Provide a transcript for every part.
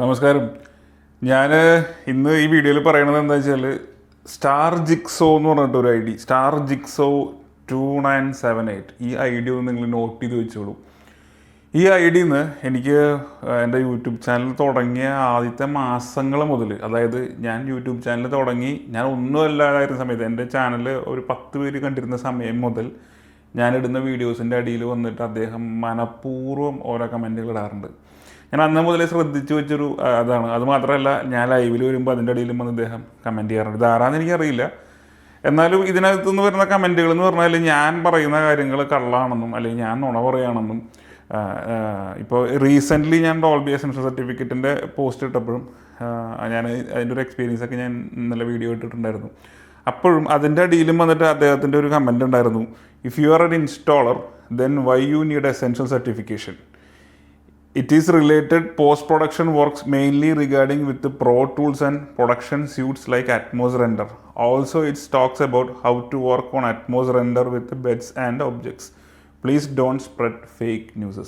നമസ്കാരം. ഞാൻ ഇന്ന് ഈ വീഡിയോയിൽ പറയണത് എന്താ വെച്ചാൽ സ്റ്റാർ ജിക്സോ എന്ന് പറഞ്ഞിട്ട് ഒരു I D. Star Jixo two nine seven eight. ഈ ഐ ഡി ഒന്ന് നിങ്ങൾ നോട്ട് ചെയ്ത് വെച്ചോളൂ. ഈ ഐ ഡിന്ന് എനിക്ക് എന്റെ യൂട്യൂബ് ചാനൽ തുടങ്ങിയ ആദ്യത്തെ മാസങ്ങൾ മുതൽ അതായത് ഞാൻ യൂട്യൂബ് ചാനൽ തുടങ്ങി ഞാൻ ഒന്നും അല്ലാതായിരുന്ന സമയത്ത് എന്റെ ചാനൽ ഒരു പത്ത് പേര് കണ്ടിരുന്ന സമയം മുതൽ ഞാനിടുന്ന വീഡിയോസിന്റെ അടിയിൽ വന്നിട്ട് അദ്ദേഹം മനഃപൂർവം ഓരോ കമന്റുകൾ ഇടാറുണ്ട്. ഞാൻ അന്ന് മുതലേ ശ്രദ്ധിച്ചു വെച്ചൊരു അതാണ്. അത് മാത്രമല്ല ഞാൻ ലൈവിൽ വരുമ്പോൾ അതിന്റെ ഇടയിലും വന്ന് അദ്ദേഹം കമന്റ് ചെയ്യാറുണ്ട്. ഇതാരാന്ന് എനിക്കറിയില്ല. എന്നാലും ഇതിനകത്ത് നിന്ന് വരുന്ന കമന്റുകൾ എന്ന് പറഞ്ഞാൽ ഞാൻ പറയുന്ന കാര്യങ്ങൾ കള്ളാണെന്നും അല്ലെങ്കിൽ ഞാൻ നുണ പറയുകയാണെന്നും ഇപ്പോൾ റീസെന്റ്ലി ഞാൻ ഡോൾബി എസൻഷ്യൽ സർട്ടിഫിക്കറ്റിന്റെ പോസ്റ്റ് ഇട്ടപ്പോഴും ഞാൻ അതിന്റെ ഒരു എക്സ്പീരിയൻസ് ഒക്കെ ഞാൻ ഇന്നലെ വീഡിയോ ഇട്ടിട്ടുണ്ടായിരുന്നു. അപ്പോഴും അതിന്റെ അടിയിലും വന്നിട്ട് അദ്ദേഹത്തിന്റെ ഒരു കമന്റ് ഉണ്ടായിരുന്നു. If you are an installer then why you need essential certification Is related post-production works mainly regarding with the Pro Tools and production suites like Atmos Render. Also, it talks about how to work on Atmos Render with the beds and objects. Please don't spread fake news.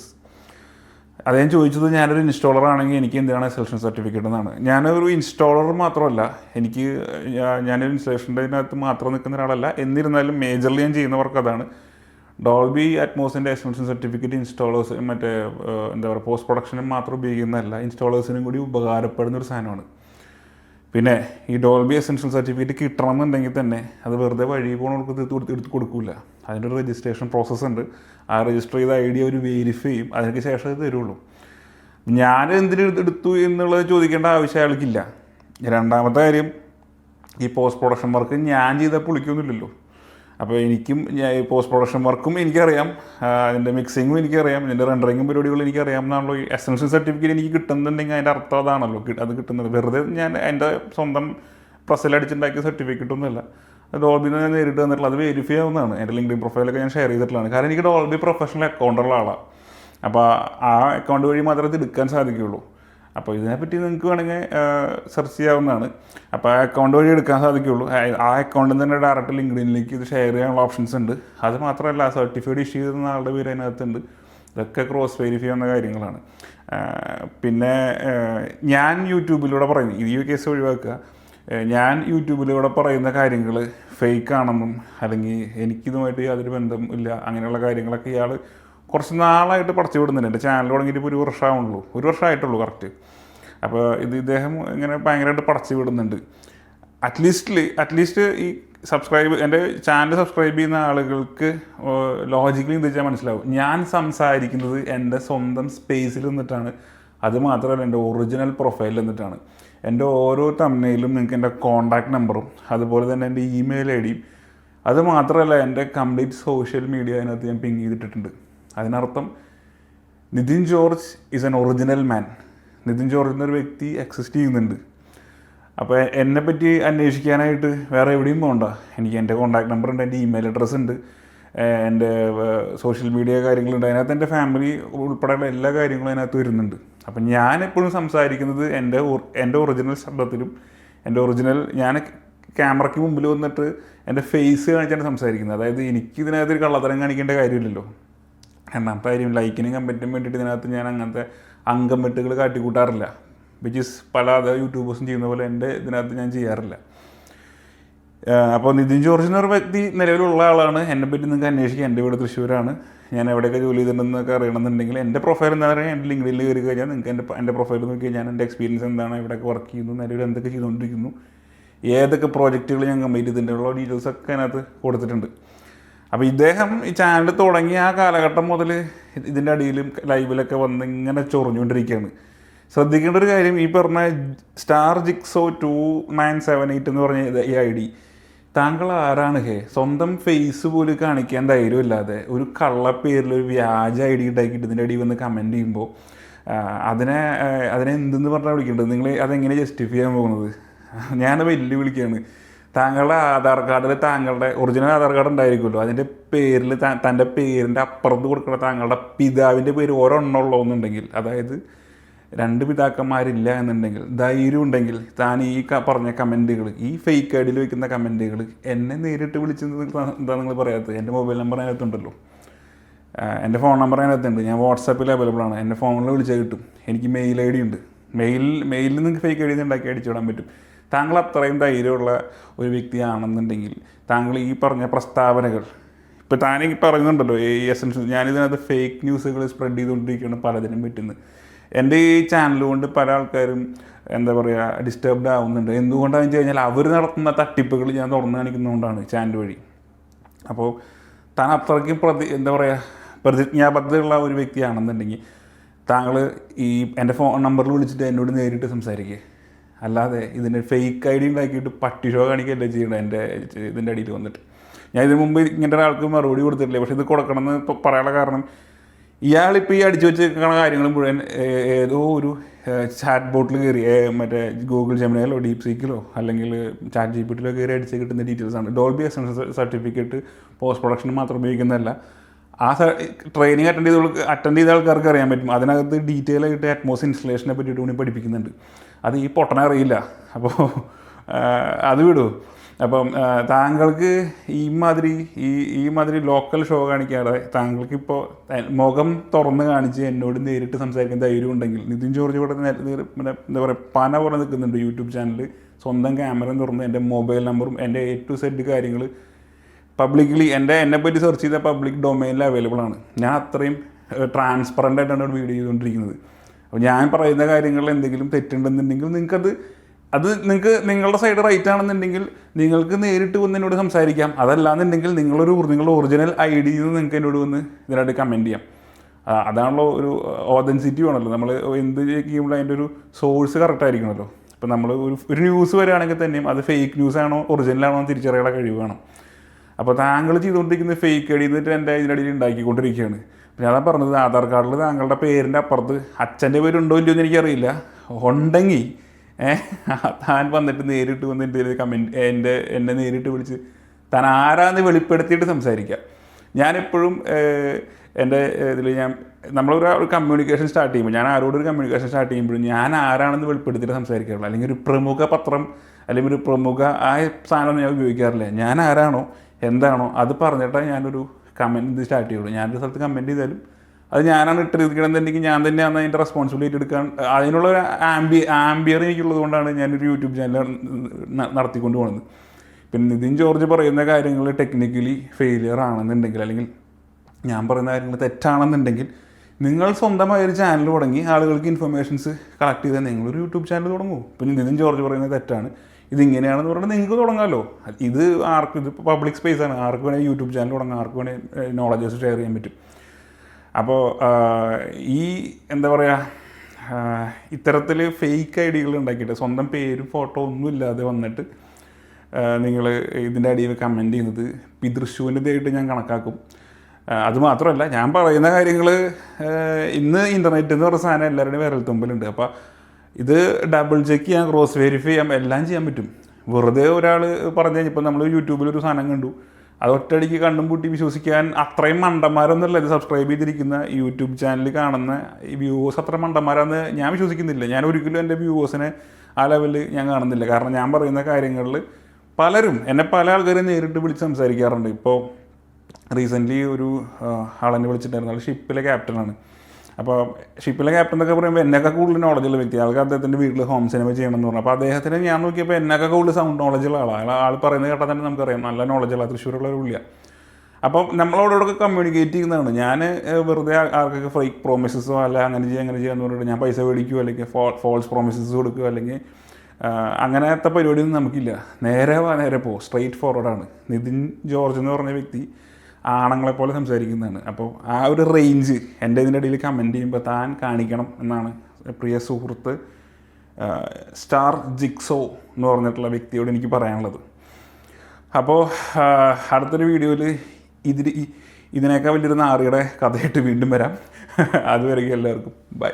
അദ്ദേഹം ചോദിച്ചത് ഞാനൊരു installer ആണെങ്കിൽ എനിക്ക് എന്താണ് selection certificate എന്നാണ് ഞാനൊരു installer മാത്രമല്ല എനിക്ക് ഞാനൊരു ഇൻസ്റ്റലേഷന്റെ അതിനകത്ത് മാത്രം നിൽക്കുന്ന ഒരാളല്ല എന്നിരുന്നാലും മേജർലി ഞാൻ ചെയ്യുന്ന വർക്ക് അതാണ് ഡോൾബി അറ്റ്മോസിന്റെ എക്സ്റ്റൻഷൻ സർട്ടിഫിക്കറ്റ് ഇൻസ്റ്റാളേഴ്സ് മറ്റേ എന്താ പറയുക പോസ്റ്റ് പ്രൊഡക്ഷനും മാത്രം ഉപയോഗിക്കുന്നതല്ല ഇൻസ്റ്റാളേഴ്സിനും കൂടി ഉപകാരപ്പെടുന്ന ഒരു സാധനമാണ്. പിന്നെ ഈ ഡോൾബി എസെൻഷ്യൽ സർട്ടിഫിക്കറ്റ് കിട്ടണമെന്നുണ്ടെങ്കിൽ തന്നെ അത് വെറുതെ വഴി പോകണവർക്ക് തീർത്ത് എടുത്ത് കൊടുക്കില്ല അതിന്റെ ഒരു രജിസ്ട്രേഷൻ പ്രോസസ്സ് ഉണ്ട്. ആ രജിസ്റ്റർ ചെയ്ത ഐ ഡി അവർ വെരിഫൈ ചെയ്യും. അതിന് ശേഷം അത് തരുള്ളൂ. ഞാൻ എന്തിന് എടുത്ത് എന്നുള്ളത് ചോദിക്കേണ്ട ആവശ്യം അയാൾക്കില്ല. രണ്ടാമത്തെ കാര്യം ഈ പോസ്റ്റ് പ്രൊഡക്ഷൻ വർക്ക് ഞാൻ ചെയ്ത പുളിക്കൊന്നുമില്ലല്ലോ. അപ്പോൾ എനിക്കും പോസ്റ്റ് പ്രൊഡക്ഷൻ വർക്കും എനിക്കറിയാം. അതിന്റെ മിക്സിങ്ങും എനിക്കറിയാം. ഇതിന്റെ റെൻഡറിങ്ങും പരിപാടികളും എനിക്കറിയാം എന്നാണല്ലോ ഈ എസൻഷ്യൽ സർട്ടിഫിക്കറ്റ് എനിക്ക് കിട്ടുന്നുണ്ടെങ്കിൽ അതിന്റെ അർത്ഥം അതാണല്ലോ അത് കിട്ടുന്നത്. വെറുതെ ഞാൻ എന്റെ സ്വന്തം പ്രസ്സിലടിച്ചുണ്ടാക്കിയ സർട്ടിഫിക്കറ്റ് ഒന്നുമില്ല. നിന്ന് ഞാൻ നേരിട്ട് വന്നിട്ടുള്ള അത് വെരിഫൈ ആവുന്നതാണ്. എന്റെ ലിങ്ക്ഡിൻ പ്രൊഫൈലൊക്കെ ഞാൻ ഷെയർ ചെയ്തിട്ടുള്ളതാണ്. കാരണം എനിക്ക് ഡോൾബി പ്രൊഫഷണൽ അക്കൗണ്ടുള്ള ആളാണ് അപ്പോൾ ആ അക്കൗണ്ട് വഴി മാത്രമേ ഇത് എടുക്കാൻ സാധിക്കുകയുള്ളൂ. അപ്പോൾ ഇതിനെപ്പറ്റി നിങ്ങൾക്ക് വേണമെങ്കിൽ സെർച്ച് ചെയ്യാവുന്നതാണ്. അപ്പോൾ ആ അക്കൗണ്ട് വഴി എടുക്കാൻ സാധിക്കുകയുള്ളൂ ആ- ആ അക്കൗണ്ടിൽ തന്നെ ഡയറക്റ്റ് ലിങ്ക്ഡിനിലേക്ക് ഇത് ഷെയർ ചെയ്യാനുള്ള ഓപ്ഷൻസ് ഉണ്ട്. അത് മാത്രമല്ല സർട്ടിഫൈഡ് ഇഷ്യൂ ചെയ്തിരുന്ന ആളുടെ പേര് അതിനകത്തുണ്ട്. ഇതൊക്കെ ക്രോസ് വെരിഫൈ ചെയ്യുന്ന കാര്യങ്ങളാണ്. പിന്നെ ഞാൻ യൂട്യൂബിലൂടെ പറയുന്നു. ഈ കേസ് ഒഴിവാക്കുക. ഞാൻ യൂട്യൂബിലൂടെ പറയുന്ന കാര്യങ്ങൾ ഫേക്ക് ആണെന്നും അല്ലെങ്കിൽ എനിക്കിതുമായിട്ട് യാതൊരു ബന്ധം ഇല്ല അങ്ങനെയുള്ള കാര്യങ്ങളൊക്കെ ഇയാൾ കുറച്ച് നാളായിട്ട് പടച്ചു വിടുന്നുണ്ട് എന്റെ ചാനൽ തുടങ്ങിയിട്ട് ഇപ്പോൾ ഒരു വർഷമാവുള്ളൂ. ഒരു വർഷമായിട്ടുള്ളൂ കറക്റ്റ് അപ്പോൾ ഇത് ഇദ്ദേഹം ഇങ്ങനെ ഭയങ്കരമായിട്ട് പടച്ചു വിടുന്നുണ്ട്. അറ്റ്ലീസ്റ്റിൽ അറ്റ്ലീസ്റ്റ് ഈ സബ്സ്ക്രൈബ് എന്റെ ചാനൽ സബ്സ്ക്രൈബ് ചെയ്യുന്ന ആളുകൾക്ക് ലോജിക്കലി ചിന്തിച്ചാൽ മനസ്സിലാവും. ഞാൻ സംസാരിക്കുന്നത് എന്റെ സ്വന്തം സ്പേസിൽ നിന്നിട്ടാണ്. അത് മാത്രമല്ല എന്റെ ഒറിജിനൽ പ്രൊഫൈലിൽ നിന്നിട്ടാണ്. എന്റെ ഓരോ തമ്മയിലും നിങ്ങൾക്ക് എന്റെ കോൺടാക്ട് നമ്പറും അതുപോലെ തന്നെ എന്റെ ഇമെയിൽ ഐ ഡിയും അത് മാത്രമല്ല എന്റെ കംപ്ലീറ്റ് സോഷ്യൽ മീഡിയ അതിനകത്ത് ഞാൻ പിങ് ചെയ്തിട്ടിട്ടുണ്ട്. അതിനർത്ഥം Nithin George is an original man Nithin George എന്നൊരു വ്യക്തി എക്സിസ്റ്റ് ചെയ്യുന്നുണ്ട്. അപ്പോൾ എന്നെ പറ്റി അന്വേഷിക്കാനായിട്ട് വേറെ എവിടെയും പോകണ്ട എനിക്ക് എന്റെ കോൺടാക്ട് നമ്പർ ഉണ്ട് എന്റെ ഇമെയിൽ അഡ്രസ്സ് ഉണ്ട് എന്റെ സോഷ്യൽ മീഡിയ കാര്യങ്ങളുണ്ട്. അതിനകത്ത് എന്റെ ഫാമിലി ഉൾപ്പെടെയുള്ള എല്ലാ കാര്യങ്ങളും അതിനകത്ത് വരുന്നുണ്ട്. അപ്പം ഞാൻ എപ്പോഴും സംസാരിക്കുന്നത് എന്റെ എന്റെ ഒറിജിനൽ ശബ്ദത്തിലും എന്റെ ഒറിജിനൽ ഞാൻ ക്യാമറയ്ക്ക് മുമ്പിൽ വന്നിട്ട് എന്റെ ഫേസ് കാണിച്ചാണ് സംസാരിക്കുന്നത്. അതായത് എനിക്ക് ഇതിനകത്ത് ഒരു കള്ളത്തരം കാണിക്കേണ്ട കാര്യമില്ലല്ലോ. രണ്ടാമത്തെ ആയിരിക്കും ലൈക്കിനും കമ്പറ്റിനും വേണ്ടിയിട്ട് ഇതിനകത്ത് ഞാൻ അങ്ങനത്തെ അംഗം വെട്ടുകൾ കാട്ടിക്കൂട്ടാറില്ല. വിച്ച് ഇസ് പല അതർ യൂട്യൂബേഴ്സും ചെയ്യുന്ന പോലെ എന്റെ ഇതിനകത്ത് ഞാൻ ചെയ്യാറില്ല. അപ്പോൾ നിതിൻ ജോർജ് എന്നൊരു വ്യക്തി നിലവിലുള്ള ആളാണ്. എന്നെ പറ്റി നിങ്ങൾക്ക് അന്വേഷിക്കുക എന്റെ വീട് തൃശ്ശൂരാണ്. ഞാൻ എവിടെയൊക്കെ ജോലി ചെയ്തിട്ടുണ്ടെന്നൊക്കെ അറിയണമെന്നുണ്ടെങ്കിൽ എന്റെ പ്രൊഫൈൽ എന്താ പറയുക എന്റെ ലിങ്ക്ഡിൽ കയറി കഴിഞ്ഞാൽ നിങ്ങൾക്ക് എന്റെ എന്റെ പ്രൊഫൈൽ നോക്കി കഴിഞ്ഞാൽ എന്റെ എക്സ്പീരിയൻസ് എന്താണ് എവിടെയൊക്കെ വർക്ക് ചെയ്യുന്നു നിലവിൽ എന്തൊക്കെ ചെയ്തുകൊണ്ടിരിക്കുന്നു ഏതൊക്കെ പ്രോജക്റ്റുകൾ ഞാൻ കംപ്ലീറ്റ് ചെയ്തിട്ടുള്ള ഡീറ്റെയിൽസ് ഒക്കെ അതിനകത്ത് കൊടുത്തിട്ടുണ്ട്. അപ്പോൾ ഇദ്ദേഹം ഈ ചാനൽ തുടങ്ങിയ ആ കാലഘട്ടം മുതൽ ഇതിന്റെ അടിയിലും ലൈവിലൊക്കെ വന്ന് ഇങ്ങനെ ചൊറിഞ്ഞുകൊണ്ടിരിക്കുകയാണ്. ശ്രദ്ധിക്കേണ്ട ഒരു കാര്യം ഈ പറഞ്ഞ star Jixo two nine seven eight എന്ന് പറഞ്ഞ ഈ ഐ ഡി താങ്കൾ ആരാണ് ഹേ? സ്വന്തം ഫേസ് പോലും കാണിക്കാൻ ധൈര്യമില്ലാതെ ഒരു കള്ളപ്പേരിൽ ഒരു വ്യാജ ഐ ഡി ഉണ്ടാക്കിയിട്ട് ഇതിന്റെ അടി വന്ന് കമന്റ് ചെയ്യുമ്പോൾ അതിനെ അതിനെ എന്തെന്ന് പറഞ്ഞാൽ വിളിക്കേണ്ടത്? നിങ്ങൾ അതെങ്ങനെ ജസ്റ്റിഫൈ ചെയ്യാൻ പോകുന്നത്? ഞാൻ വെല്ലുവിളിക്കുകയാണ്. താങ്കളുടെ ആധാർ കാർഡിൽ താങ്കളുടെ ഒറിജിനൽ ആധാർ കാർഡ് ഉണ്ടായിരിക്കുമല്ലോ. അതിന്റെ പേരിൽ തന്റെ പേരിന്റെ അപ്പുറത്ത് കൊടുക്കുന്ന താങ്കളുടെ പിതാവിന്റെ പേര് ഒരെണ്ണമുള്ളൂ എന്നുണ്ടെങ്കിൽ അതായത് രണ്ട് പിതാക്കന്മാരില്ല എന്നുണ്ടെങ്കിൽ ധൈര്യം ഉണ്ടെങ്കിൽ താൻ ഈ പറഞ്ഞ കമന്റുകൾ ഈ ഫേക്ക് ഐഡിയിൽ വയ്ക്കുന്ന കമന്റുകൾ എന്നെ നേരിട്ട് വിളിച്ചത് എന്താ നിങ്ങൾ പറയാത്തത്? എന്റെ മൊബൈൽ നമ്പർ അതിനകത്തുണ്ടല്ലോ. എന്റെ ഫോൺ നമ്പർ അതിനകത്തുണ്ട്. ഞാൻ വാട്സാപ്പിൽ അവൈലബിൾ ആണ്. എന്റെ ഫോണിൽ വിളിച്ചാൽ കിട്ടും. എനിക്ക് മെയിൽ ഐ ഡി ഉണ്ട്. മെയിൽ മെയിലിൽ നിന്ന് ഫേക്ക് ഐ ഡി ഉണ്ടാക്കി അടിച്ചുവിടാൻ പറ്റും. താങ്കൾ അത്രയും ധൈര്യമുള്ള ഒരു വ്യക്തിയാണെന്നുണ്ടെങ്കിൽ താങ്കൾ ഈ പറഞ്ഞ പ്രസ്താവനകൾ ഇപ്പോൾ താനീ പറയുന്നുണ്ടല്ലോ ഈ എസൻസ് ഞാനിതിനകത്ത് ഫേക്ക് ന്യൂസുകൾ സ്പ്രെഡ് ചെയ്തുകൊണ്ടിരിക്കുകയാണ് പലതിനും പറ്റുന്നത്. എന്റെ ഈ ചാനൽ കൊണ്ട് പല ആൾക്കാരും എന്താ പറയുക ഡിസ്റ്റർബ്ഡ് ആവുന്നുണ്ട്. എന്തുകൊണ്ടാണെന്ന് വെച്ച് കഴിഞ്ഞാൽ അവർ നടത്തുന്ന തട്ടിപ്പുകൾ ഞാൻ തുറന്നു കാണിക്കുന്നതുകൊണ്ടാണ് ചാനൽ വഴി. അപ്പോൾ താൻ അത്രയ്ക്കും പ്രതി എന്താ പറയുക പ്രതിജ്ഞാബദ്ധതയുള്ള ഒരു വ്യക്തിയാണെന്നുണ്ടെങ്കിൽ താങ്കൾ ഈ എന്റെ ഫോൺ നമ്പറിൽ വിളിച്ചിട്ട് എന്നോട് നേരിട്ട് സംസാരിക്കുക അല്ലാതെ ഇതിന്റെ ഫേക്ക് ഐ ഡി ഉണ്ടാക്കിയിട്ട് പട്ടി ഷോ കാണിക്കുകയല്ലേ ചെയ്യണം എന്റെ ഇതിന്റെ അടിയിൽ വന്നിട്ട്. ഞാൻ ഇതിന് മുമ്പ് ഇങ്ങനെ ഒരാൾക്ക് മറുപടി കൊടുത്തിട്ടില്ലേ? പക്ഷേ ഇത് കൊടുക്കണമെന്ന് ഇപ്പോൾ പറയാനുള്ള കാരണം ഇയാളിപ്പോൾ ഈ അടിച്ചു വെച്ചിരിക്കുന്ന കാര്യങ്ങൾ മുഴുവൻ ഏതോ ഒരു ചാറ്റ് ബോട്ടിൽ കയറി മറ്റേ ഗൂഗിൾ ജെമിനയിലോ ഡീപ് സീക്കിലോ അല്ലെങ്കിൽ ചാറ്റ് ജി പി ടിയിലോ കയറി അടിച്ച് കിട്ടുന്ന ഡീറ്റെയിൽസ് ആണ്. Dolby S certificate post production മാത്രം ഉപയോഗിക്കുന്നതല്ല. ആ ട്രെയിനിങ് അറ്റൻഡ് ചെയ്ത അറ്റൻഡ് ചെയ്ത ആൾക്കാർക്ക് അറിയാൻ പറ്റും. അതിനകത്ത് ഡീറ്റെയിൽ ആയിട്ട് അറ്റ്മോസ് ഇൻസ്റ്റലേഷനെ പറ്റിയിട്ട് കൂടി പഠിപ്പിക്കുന്നുണ്ട്. അത് ഈ പൊട്ടനെ അറിയില്ല. അപ്പോൾ അത് വിടൂ. അപ്പം താങ്കൾക്ക് ഈ മാതിരി ഈ ഈ മാതിരി ലോക്കൽ ഷോ കാണിക്കാതെ താങ്കൾക്ക് ഇപ്പോൾ മുഖം തുറന്ന് കാണിച്ച് എന്നോട് നേരിട്ട് സംസാരിക്കാൻ ധൈര്യം ഉണ്ടെങ്കിൽ നിതിൻ ജോർജ് ഇവിടെ എന്താ പറയുക പന പോലെ നിൽക്കുന്നുണ്ട് യൂട്യൂബ് ചാനൽ സ്വന്തം ക്യാമറ തുറന്ന് എന്റെ മൊബൈൽ നമ്പറും എന്റെ എ ടു സെഡ് കാര്യങ്ങൾ പബ്ലിക്കലി എന്റെ എന്നെ പറ്റി സെർച്ച് ചെയ്ത പബ്ലിക് ഡൊമൈനിൽ അവൈലബിൾ ആണ്. ഞാൻ അത്രയും ട്രാൻസ്പെറന്റ് ആയിട്ടാണ് അവിടെ വീഡിയോ ചെയ്തുകൊണ്ടിരിക്കുന്നത്. അപ്പോൾ ഞാൻ പറയുന്ന കാര്യങ്ങളിൽ എന്തെങ്കിലും തെറ്റുണ്ടെന്നുണ്ടെങ്കിൽ നിങ്ങൾക്കത് അത് നിങ്ങൾക്ക് നിങ്ങളുടെ സൈഡ് റൈറ്റ് ആണെന്നുണ്ടെങ്കിൽ നിങ്ങൾക്ക് നേരിട്ട് വന്ന് എന്നോട് സംസാരിക്കാം. അതല്ലാന്നുണ്ടെങ്കിൽ നിങ്ങളൊരു നിങ്ങളുടെ ഒറിജിനൽ ഐ ഡിയിൽ നിന്ന് നിങ്ങൾക്ക് എന്നോട് വന്ന് ഇതിനായിട്ട് കമന്റ് ചെയ്യാം. അതാണല്ലോ ഒരു ഓതൻസിറ്റി വേണമല്ലോ നമ്മൾ എന്ത് ചെയ്യുമ്പോൾ അതിന്റെ ഒരു സോഴ്സ് കറക്റ്റ് ആയിരിക്കണമല്ലോ ഇപ്പം നമ്മൾ ഒരു ഒരു ന്യൂസ് വരികയാണെങ്കിൽ തന്നെയും അത് ഫേക്ക് ന്യൂസ് ആണോ ഒറിജിനൽ ആണോ തിരിച്ചറിയാനുള്ള കഴിവ് വേണം. അപ്പോൾ താങ്കൾ ചെയ്തുകൊണ്ടിരിക്കുന്ന ഫേക്ക് ഐ ഡി എന്നിട്ട് എന്റെ ഇതിനിടയിൽ ഉണ്ടാക്കിക്കൊണ്ടിരിക്കുകയാണ്. പിന്നെ അതാ പറഞ്ഞത് ആധാർ കാർഡിൽ താങ്കളുടെ പേരിന്റെ അപ്പുറത്ത് അച്ഛന്റെ പേരുണ്ടോ ഇല്ലയോ എന്ന് എനിക്കറിയില്ല. ഉണ്ടെങ്കിൽ താൻ വന്നിട്ട് നേരിട്ട് വന്ന് എന്റെ കമന്റ് എന്റെ എന്നെ നേരിട്ട് വിളിച്ച് താൻ ആരാന്ന് വെളിപ്പെടുത്തിയിട്ട് സംസാരിക്കുക ഞാനെപ്പോഴും എന്റെ ഇതിൽ ഞാൻ നമ്മളൊരു ഒരു കമ്മ്യൂണിക്കേഷൻ സ്റ്റാർട്ട് ചെയ്യുമ്പോൾ ഞാൻ ആരോടൊരു കമ്മ്യൂണിക്കേഷൻ സ്റ്റാർട്ട് ചെയ്യുമ്പോഴും ഞാൻ ആരാണെന്ന് വെളിപ്പെടുത്തിയിട്ട് സംസാരിക്കാറുള്ളൂ അല്ലെങ്കിൽ ഒരു പ്രമുഖ പത്രം അല്ലെങ്കിൽ ഒരു പ്രമുഖ ആ സാധനം ഞാൻ ഉപയോഗിക്കാറില്ല. ഞാൻ ആരാണോ എന്താണോ അത് പറഞ്ഞിട്ടാണ് ഞാനൊരു കമന്റ് ഇത് സ്റ്റാർട്ട് ചെയ്യുള്ളൂ ഞാനൊരു സ്ഥലത്ത് കമന്റ് ചെയ്താലും അത് ഞാനാണ് ഇട്ടിരിക്കണമെന്നുണ്ടെങ്കിൽ ഞാൻ തന്നെയാണ് അതിന്റെ റെസ്പോൺസിബിലിറ്റി എടുക്കാൻ അതിനുള്ള ഒരു ആംബി ആംബിയർ എനിക്കുള്ളത് കൊണ്ടാണ് ഞാനൊരു യൂട്യൂബ് ചാനൽ നടത്തിക്കൊണ്ട് പോകുന്നത് പിന്നെ നിതിൻ ജോർജ് പറയുന്ന കാര്യങ്ങൾ ടെക്നിക്കലി ഫെയിലിയർ ആണെന്നുണ്ടെങ്കിൽ അല്ലെങ്കിൽ ഞാൻ പറയുന്ന കാര്യങ്ങൾ തെറ്റാണെന്നുണ്ടെങ്കിൽ നിങ്ങൾ സ്വന്തമായ ഒരു ചാനൽ തുടങ്ങി ആളുകൾക്ക് ഇൻഫർമേഷൻസ് കളക്ട് ചെയ്താൽ നിങ്ങളൊരു യൂട്യൂബ് ചാനൽ തുടങ്ങൂ. പിന്നെ നിതിൻ ജോർജ് പറയുന്നത് തെറ്റാണ്. ഇതിങ്ങനെയാണെന്ന് പറഞ്ഞാൽ നിങ്ങൾക്ക് തുടങ്ങാമല്ലോ ഇത് ആർക്ക് ഇത് പബ്ലിക് സ്പേസ് ആണ്. ആർക്ക് വേണമെങ്കിൽ യൂട്യൂബ് ചാനൽ തുടങ്ങാം. ആർക്ക് വേണമെങ്കിൽ നോളജസ് ഷെയർ ചെയ്യാൻ പറ്റും. അപ്പോൾ ഈ എന്താ പറയുക ഇത്തരത്തിൽ ഫേക്ക് ഐ ഡികൾ ഉണ്ടാക്കിയിട്ട് സ്വന്തം പേര് ഫോട്ടോ ഒന്നും ഇല്ലാതെ വന്നിട്ട് നിങ്ങൾ ഇതിന്റെ അടിയിൽ കമന്റ് ചെയ്യുന്നത് പിതൃശൂന്യതയായിട്ട് ഞാൻ കണക്കാക്കും. അതുമാത്രമല്ല ഞാൻ പറയുന്ന കാര്യങ്ങൾ ഇന്ന് ഇന്റർനെറ്റ് എന്ന് പറഞ്ഞ സാധനം എല്ലാവരുടെയും വിരൽ തുമ്പിലുണ്ട് അപ്പോൾ ഇത് ഡബിൾ ചെക്ക് ചെയ്യാം ക്രോസ് വെരിഫൈ ചെയ്യാം എല്ലാം ചെയ്യാൻ പറ്റും. വെറുതെ ഒരാൾ പറഞ്ഞു കഴിഞ്ഞപ്പോൾ നമ്മൾ യൂട്യൂബിൽ ഒരു സാധനം കണ്ടു. അത് ഒറ്റയടിക്ക് കണ്ടും പൂട്ടി വിശ്വസിക്കാൻ അത്രയും മണ്ടന്മാരൊന്നുമല്ല ഇത് സബ്സ്ക്രൈബ് ചെയ്തിരിക്കുന്ന യൂട്യൂബ് ചാനൽ കാണുന്ന ഈ വ്യൂവേഴ്സ് അത്ര മണ്ടന്മാരാന്ന് ഞാൻ വിശ്വസിക്കുന്നില്ല. ഞാൻ ഒരിക്കലും എന്റെ വ്യൂവേഴ്സിനെ ആ ലെവലിൽ ഞാൻ കാണുന്നില്ല. കാരണം ഞാൻ പറയുന്ന കാര്യങ്ങളിൽ പലരും എന്നെ പല ആൾക്കാരും നേരിട്ട് വിളിച്ച് സംസാരിക്കാറുണ്ട്. ഇപ്പോൾ റീസെന്റ്ലി ഒരു ആളെന്നെ വിളിച്ചിട്ടുണ്ടായിരുന്നു ഷിപ്പിലെ ക്യാപ്റ്റനാണ് അപ്പോൾ ഷിപ്പിലെ ക്യാപ്റ്റൻ എന്നൊക്കെ പറയുമ്പോൾ എന്നൊക്കെ കൂടുതൽ നോളജുള്ള വ്യക്തി ആൾക്ക് അദ്ദേഹത്തിന്റെ വീട്ടിൽ ഹോം സിനിമ ചെയ്യണം എന്ന് പറഞ്ഞു. അപ്പോൾ അദ്ദേഹത്തിന് ഞാൻ നോക്കിയപ്പോൾ എന്നൊക്കെ കൂടുതൽ സൗണ്ട് നോളജുള്ള ആളാണ്. ആൾ പറയുന്നത് കേട്ടാൽ തന്നെ നമുക്കറിയാം. നല്ല നോളജുള്ള തൃശ്ശൂരുള്ള ഒരു പുള്ളിയാണ്. അപ്പം നമ്മളോടൊക്കെ കമ്മ്യൂണിക്കേറ്റ് ചെയ്യുന്നതാണ്. ഞാൻ വെറുതെ ആർക്കൊക്കെ ഫേക്ക് പ്രോമിസസോ അല്ല അങ്ങനെ ചെയ്യുക അങ്ങനെ ചെയ്യാന്ന് പറഞ്ഞിട്ട് ഞാൻ പൈസ മേടിക്കുകയോ അല്ലെങ്കിൽ ഫോൾസ് പ്രോമിസസ് കൊടുക്കുക അല്ലെങ്കിൽ അങ്ങനത്തെ പരിപാടിയൊന്നും നമുക്കില്ല. നേരെ വാ നേരെ പോ. സ്ട്രെയിറ്റ് ഫോർവേഡാണ് നിതിൻ ജോർജ് എന്ന് പറഞ്ഞ വ്യക്തി ആണുങ്ങളെ പോലെ സംസാരിക്കുന്നതാണ്. അപ്പോൾ ആ ഒരു റേഞ്ച് എന്റെ ഇതിന്റെ ഇടയിൽ കമന്റ് ചെയ്യുമ്പോൾ താൻ കാണിക്കണം എന്നാണ് പ്രിയ സുഹൃത്ത് സ്റ്റാർ ജിക്സോ എന്ന് പറഞ്ഞിട്ടുള്ള വ്യക്തിയോട് എനിക്ക് പറയാനുള്ളത്. അപ്പോൾ അടുത്തൊരു വീഡിയോയിൽ ഇതിൽ ഇതിനേക്കാൾ വലിയൊരു നാറിയുടെ കഥയായിട്ട് വീണ്ടും വരാം. അതുവരെ എല്ലാവർക്കും. ബൈ